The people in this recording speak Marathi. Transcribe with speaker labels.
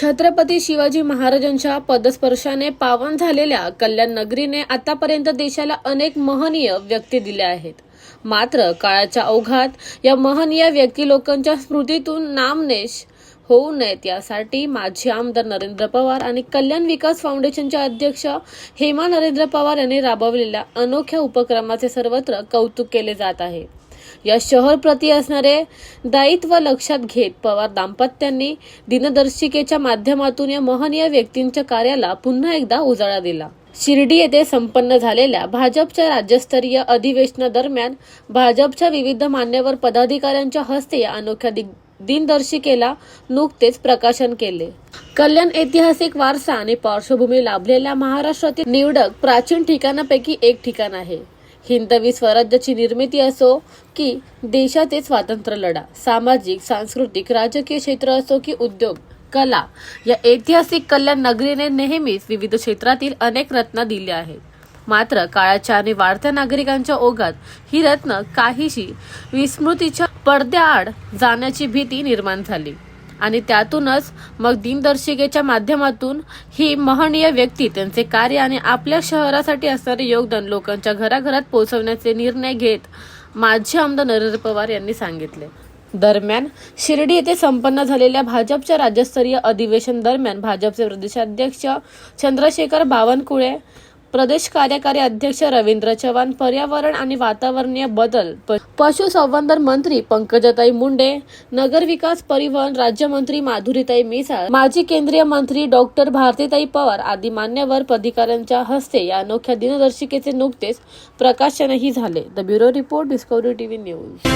Speaker 1: छत्रपती शिवाजी महाराजांच्या पदस्पर्शाने पावन झालेल्या कल्याण नगरीने आतापर्यंत देशाला अनेक महनीय व्यक्ती दिल्या आहेत. मात्र काळाच्या अवघात या महनीय व्यक्ती लोकांच्या स्मृतीतून नामनेश होऊ नयेत यासाठी माजी आमदार नरेंद्र पवार आणि कल्याण विकास फाउंडेशनचे अध्यक्ष हेमा नरेंद्र पवार यांनी राबवलेल्या अनोख्या उपक्रमाचे सर्वत्र कौतुक केले जात आहे. या शहरप्रती असणारे दायित्व लक्षात घेत पवार दाम्पत्यांनी दिनदर्शिकेच्या माध्यमातून या महनीय व्यक्तींच्या कार्याला पुन्हा एकदा उजाळा दिला. शिर्डी येथे संपन्न झालेल्या भाजपच्या राज्यस्तरीय अधिवेशनादरम्यान भाजपच्या विविध मान्यवर पदाधिकाऱ्यांच्या हस्ते या अनोख्या दिनदर्शिकेला नुकतेच प्रकाशन केले. कल्याण ऐतिहासिक वारसा आणि पार्श्वभूमी लाभलेल्या महाराष्ट्रातील निवडक प्राचीन ठिकाणापैकी एक ठिकाण आहे. हिंदवी स्वराज्याची निर्मिती असो की देशाचे स्वातंत्र्य लढा सामाजिक सांस्कृतिक राजकीय क्षेत्र असो की उद्योग कला या ऐतिहासिक कल्याण नगरीने नेहमीच विविध क्षेत्रातील अनेक रत्न दिली आहेत. मात्र काळाच्या आणि वाढत्या नागरिकांच्या ओघात ही रत्न काहीशी विस्मृतीच्या पडद्याआड जाण्याची भीती निर्माण झाली. आणि त्यातूनच मग दिनदर्शिकेच्या माध्यमातून ही महनीय व्यक्ती त्यांचे कार्य आणि आपल्या शहरासाठी असणारे योगदान लोकांच्या घराघरात पोहोचवण्याचे निर्णय घेत माजी आमदार नरेंद्र पवार यांनी सांगितले. दरम्यान शिर्डी येथे संपन्न झालेल्या भाजपच्या राज्यस्तरीय अधिवेशन दरम्यान भाजपचे प्रदेशाध्यक्ष चंद्रशेखर बावनकुळे प्रदेश कार्यकारी अध्यक्ष रवींद्र चव्हाण पर्यावरण आणि वातावरणीय बदल प- पशुसंवर्धन मंत्री पंकजाताई मुंडे नगरविकास परिवहन राज्यमंत्री माधुरीताई मिसाळ माजी केंद्रीय मंत्री डॉक्टर भारतीताई पवार आदी मान्यवर पदाधिकाऱ्यांच्या हस्ते या अनोख्या दिनदर्शिकेचे नुकतेच प्रकाशनही झाले. The bureau report Discovery TV news.